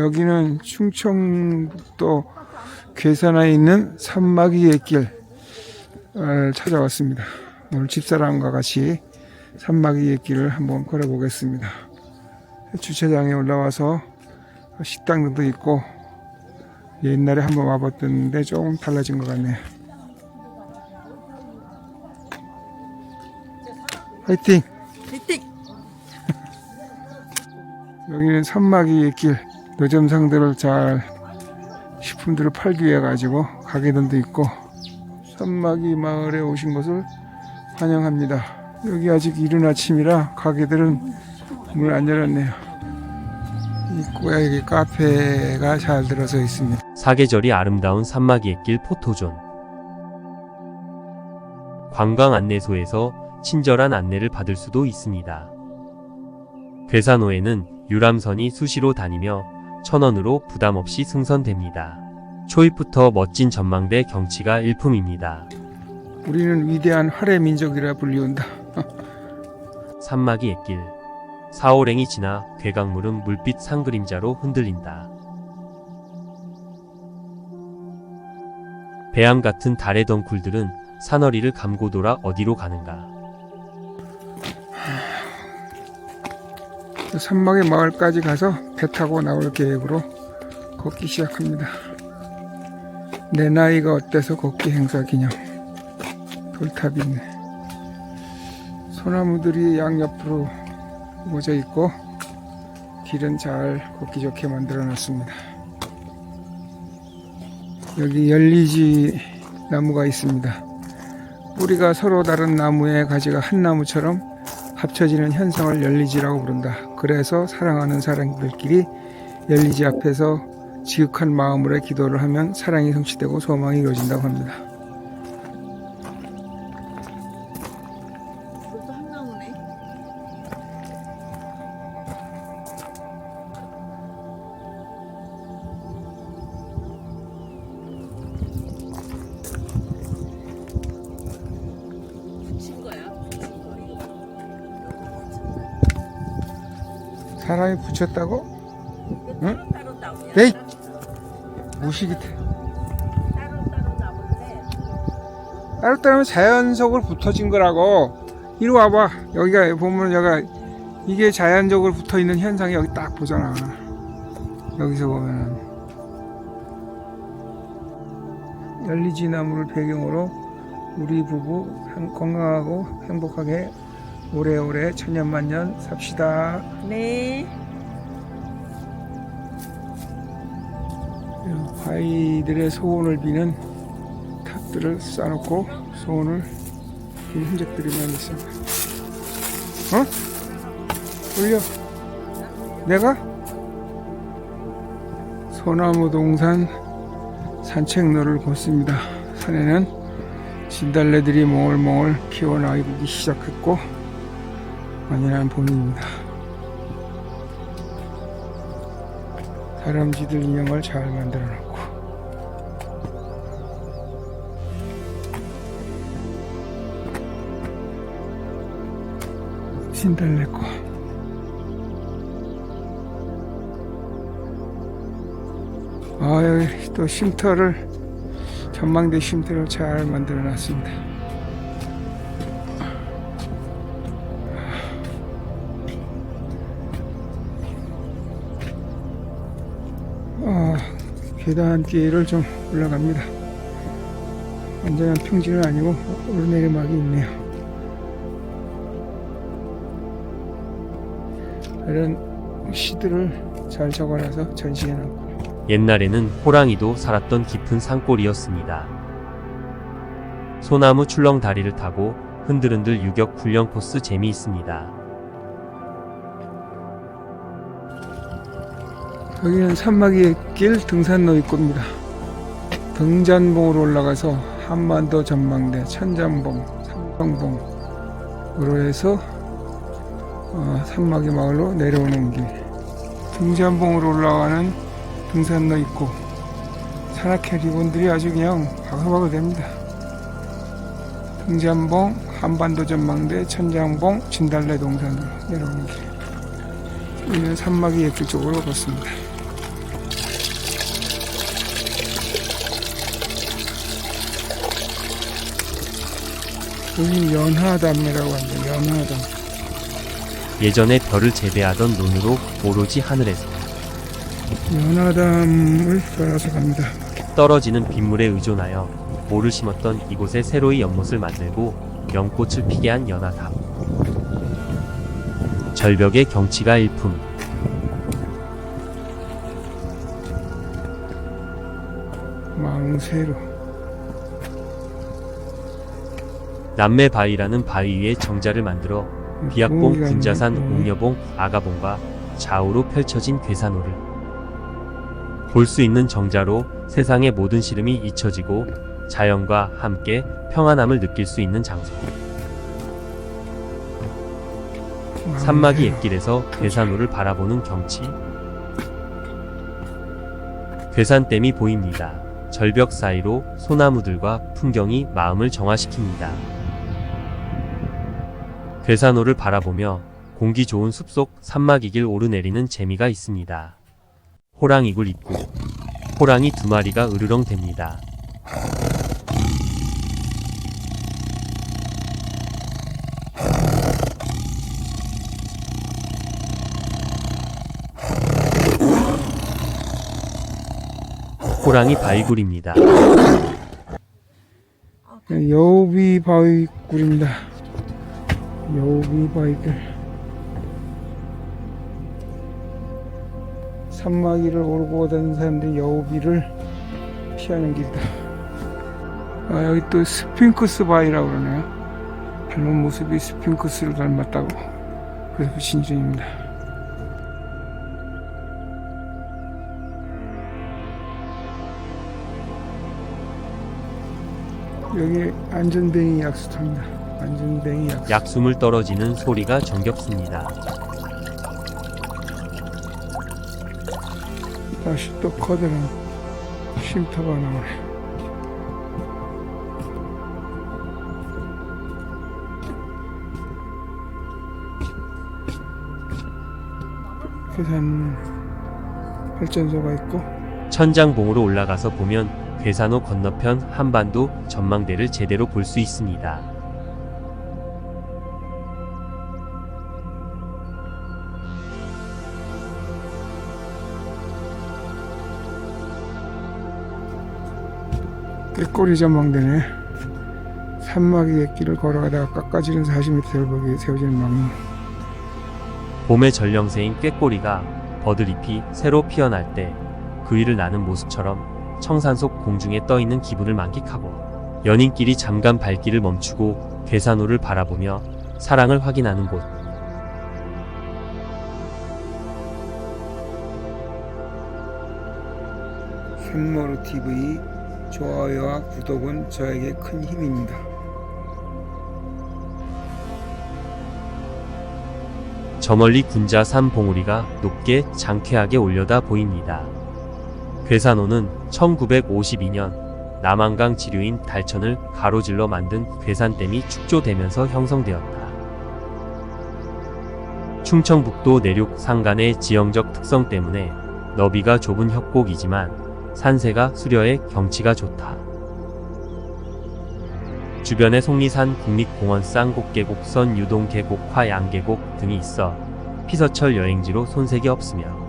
여기는 충청북도 괴산에 있는 산마기 옛길을 찾아왔습니다. 오늘 집사람과 같이 산마기 옛길을 한번 걸어보겠습니다. 주차장에 올라와서 식당도 있고 옛날에 한번 와봤던데 조금 달라진 것 같네요. 화이팅! 틱틱 여기는 산막이 옛길 노점상들을 잘 식품들을 팔기 위해 가지고 가게들도 있고 산막이 마을에 오신 것을 환영합니다. 여기 아직 이른 아침이라 가게들은 문을 안 열었네요. 입구에 여기 카페가 잘 들어서 있습니다. 사계절이 아름다운 산막이의 길 포토존. 관광 안내소에서 친절한 안내를 받을 수도 있습니다. 괴산호에는 유람선이 수시로 다니며 천원으로 부담 없이 승선됩니다. 초입부터 멋진 전망대 경치가 일품입니다. 우리는 위대한 활의 민족이라 불리운다. 산막이의 길. 사오랭이 지나 괴강물은 물빛 상그림자로 흔들린다. 배암 같은 달의 덩굴들은 산허리를 감고 돌아 어디로 가는가. 산막의 마을까지 가서 배 타고 나올 계획으로 걷기 시작합니다. 내 나이가 어때서 걷기 행사 기념 돌탑이 있네. 소나무들이 양옆으로 모여 있고 길은 잘 걷기 좋게 만들어 놨습니다. 여기 열리지 나무가 있습니다. 뿌리가 서로 다른 나무의 가지가 한 나무처럼 합쳐지는 현상을 열리지라고 부른다. 그래서 사랑하는 사람들끼리 열리지 앞에서 지극한 마음으로 기도를 하면 사랑이 성취되고 소망이 이루어진다고 합니다. 사람이 붙였다고? 응? 에이! 무식이 돼. 따로 따로 나무인데 따로따로 자연적으로 붙어진 거라고. 이리 와봐. 여기가 보면 여기가 이게 자연적으로 붙어 있는 현상이 여기 딱 보잖아. 여기서 보면은 열리지 나무를 배경으로 우리 부부 행- 건강하고 행복하게 오래오래 천년만년 삽시다. 네 아이들의 소원을 비는 탑들을 쌓아놓고 소원을 빈 흔적들이 많이 있습니다. 어? 올려. 내가? 소나무 동산 산책로를 걷습니다. 산에는 진달래들이 몽글몽글 피어나기 시작했고 완연한 봄입니다. 다람쥐들 인형을 잘 만들어 놓고 진달래꽃 아 여기 또 쉼터를 전망대 쉼터를 잘 만들어 놨습니다 아, 계단길을 좀 올라갑니다. 완전한 평지는 아니고 오르내리막이 있네요. 이런 시들을 잘 적어놔서 전시해놨고 옛날에는 호랑이도 살았던 깊은 산골이었습니다. 소나무 출렁 다리를 타고 흔들흔들 유격 훈련 코스 재미있습니다. 여기는 산막이의 길 등산로 입구입니다. 등잔봉으로 올라가서 한반도 전망대, 천잔봉, 삼성봉으로 해서 어, 산막이 마을로 내려오는 길. 등잔봉으로 올라가는 등산로 있고 산악회 리본들이 아주 그냥 바글바글 됩니다. 등잔봉, 한반도 전망대, 천장봉, 진달래 동산으로 내려오는 길. 우리는 산막이 예쁠 쪽으로 걷습니다. 여기 연하담이라고 합니다. 연하담. 예전에 별을 재배하던 논으로 오로지 하늘에서 연하담을 따라서 갑니다. 떨어지는 빗물에 의존하여 모를 심었던 이곳에 새로이 연못을 만들고 연꽃을 피게 한 연하담. 절벽의 경치가 일품. 망새로. 남매 바위라는 바위 위에 정자를 만들어 비약봉, 군자산, 있네. 옥녀봉, 아가봉과 좌우로 펼쳐진 괴산호를 볼 수 있는 정자로 세상의 모든 시름이 잊혀지고 자연과 함께 평안함을 느낄 수 있는 장소. 산막이. 옛길에서 괴산호를 바라보는 경치. 괴산댐이 보입니다. 절벽 사이로 소나무들과 풍경이 마음을 정화시킵니다. 괴산호를 바라보며 공기 좋은 숲속 산막이길 오르내리는 재미가 있습니다. 호랑이굴 입구. 호랑이 두 마리가 으르렁 댑니다. 호랑이 바위굴입니다. 여우비 바위굴입니다. 여우비 바위굴. 산마기를 오르고 다니는 사람들이 여우비를 피하는 길이다. 아, 여기 또 스핑크스 바위라고 그러네요. 닮은 모습이 스핑크스를 닮았다고. 그래서 이름입니다. 여기 안전뱅이 약수터입니다. 안전뱅이 약수. 약숨을 떨어지는 소리가 정겹습니다. 다시 또 커다란 쉼터가 나오네. 계산 발전소가 있고 천장봉으로 올라가서 보면 괴산호 건너편 한반도 전망대를 제대로 볼 수 있습니다. 꾀꼬리 전망대네. 산막이 옛길을 걸어가다가 깎아지는 40m 절벽에 세워진 망. 봄의 전령새인 꾀꼬리가 버들잎이 새로 피어날 때 그 위를 나는 모습처럼 청산 속 공중에 떠 있는 기분을 만끽하고 연인끼리 잠깐 발길을 멈추고 괴산호를 바라보며 사랑을 확인하는 곳. 산모로 TV 좋아요와 구독은 저에게 큰 힘입니다. 저 멀리 군자 산 봉우리가 높게 장쾌하게 올려다 보입니다. 괴산호는 1952년 남한강 지류인 달천을 가로질러 만든 괴산댐이 축조되면서 형성되었다. 충청북도 내륙 산간의 지형적 특성 때문에 너비가 좁은 협곡이지만 산세가 수려해 경치가 좋다. 주변에 속리산 국립공원 쌍곡계곡 선 유동계곡 화양계곡 등이 있어 피서철 여행지로 손색이 없으며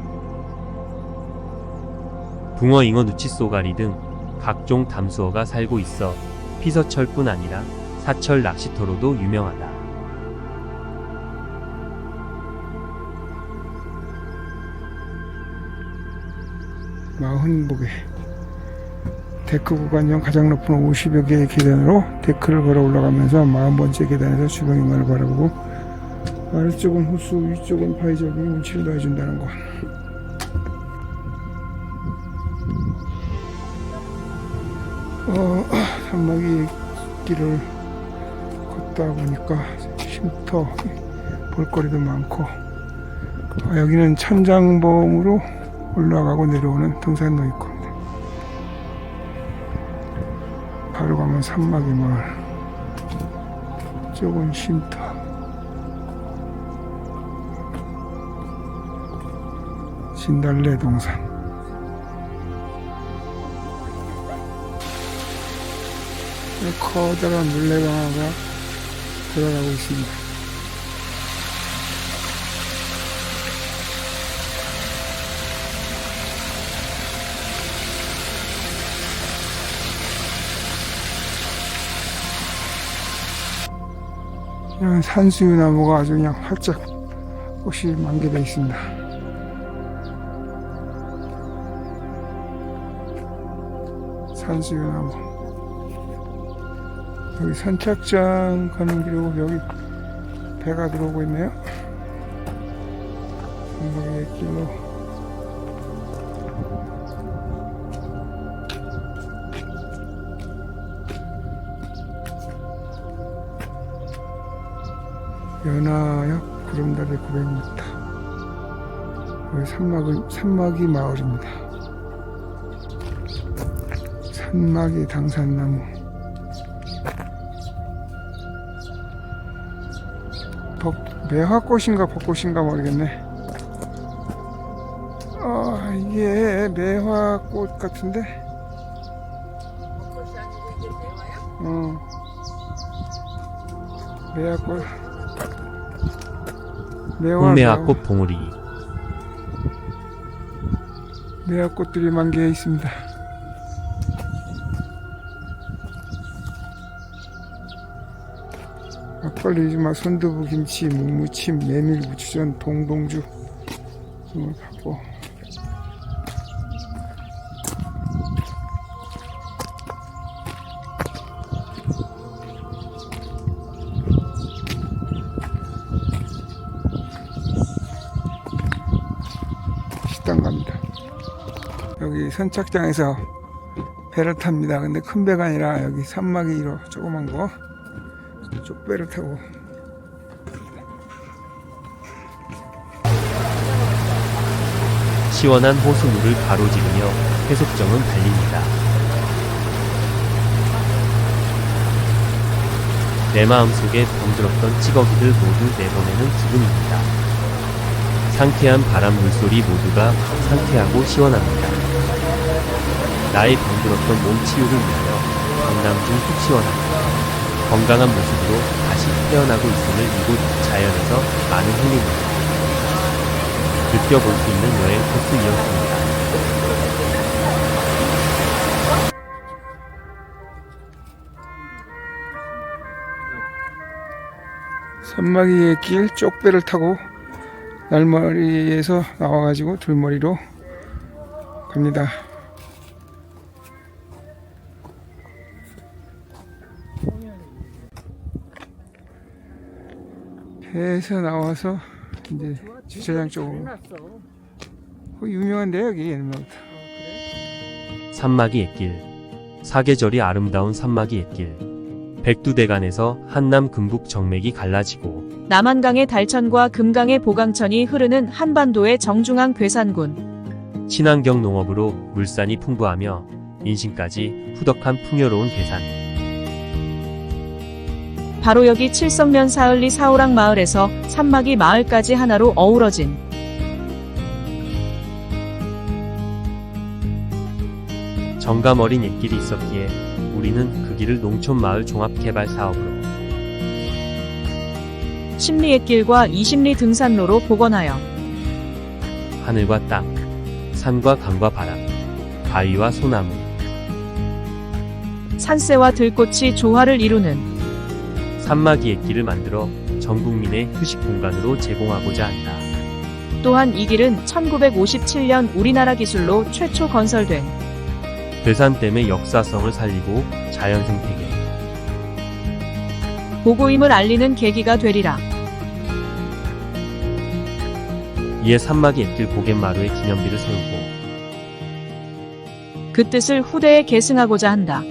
붕어, 잉어, 누치, 쏘가리 등 각종 담수어가 살고 있어 피서철뿐 아니라 사철 낚시터로도 유명하다. 마흔복에 데크 구간형 가장 높은 50여 개의 계단으로 데크를 걸어 올라가면서 40번째 계단에서 주변 인간을 바라보고 아래쪽은 호수, 위쪽은 파이적이 운치를 더해준다는 거. 어, 산막이 길을 걷다 보니까 쉼터 볼거리도 많고 아, 여기는 천장봉으로 올라가고 내려오는 등산로 있고 바로 가면 산막이 마을 쪽은 쉼터. 진달래 동산 커다란 물레방아가 돌아가고 있습니다. 그냥 산수유 나무가 아주 그냥 활짝 꽃이 만개되어 있습니다. 산수유 나무. 여기 선착장 가는 길이고 여기 배가 들어오고 있네요. 여기 길로 연하역 구름다리 900m. 여기 산막은 산막이 마을입니다. 산막이 당산나무. 매화꽃인가 벚꽃인가 모르겠네. 아, 이게 매화꽃 같은데? 벚꽃이 아니고 이게 매화야? 어. 매화꽃. 매화, 홍매화꽃 봉우리 매화꽃들이 만개해 있습니다. 막 손두부, 김치, 묵무침, 메밀, 부추전, 동동주 등을 갖고 식당 갑니다. 여기 선착장에서 배를 탑니다. 근데 큰 배가 아니라 여기 산막이로 조그만 거 쪽배를 타고 시원한 호수물을 가로지르며 해속정은 달립니다. 내 마음속에 병들었던 찌꺼기들 모두 내보내는 기분입니다. 상쾌한 바람 물소리 모두가 상쾌하고 시원합니다. 나의 병들었던 몸 치유를 위하여 강남 중 속 시원합니다. 건강한 모습으로 다시 태어나고 있음을 이곳 자연에서 많은 힐링입니다. 느껴볼 수 있는 여행 코스이었습니다. 산막이의 길 쪽배를 타고 날머리에서 나와가지고 둘머리로 갑니다. 배에서 나와서 이제 주차장 쪽으로. 어, 유명한데 여기 옛날부터 산막이 옛길 사계절이 아름다운 산막이 옛길 백두대간에서 한남 금북 정맥이 갈라지고 남한강의 달천과 금강의 보강천이 흐르는 한반도의 정중앙 괴산군. 친환경 농업으로 물산이 풍부하며 인심까지 후덕한 풍요로운 괴산 바로 여기 칠성면 사을리 사오락 마을에서 산막이 마을까지 하나로 어우러진. 정감 어린 옛길이 있었기에 우리는 그 길을 농촌 마을 종합개발 사업으로 십리의 길과 이십리 등산로로 복원하여 하늘과 땅, 산과 강과 바람, 바위와 소나무, 산새와 들꽃이 조화를 이루는 산막이 옛길을 만들어 전 국민의 휴식 공간으로 제공하고자 한다. 또한 이 길은 1957년 우리나라 기술로 최초 건설된 괴산댐의 역사성을 살리고 자연 생태계, 보고임을 알리는 계기가 되리라. 이에 산막이 옛길 고갯마루에 기념비를 세우고 그 뜻을 후대에 계승하고자 한다.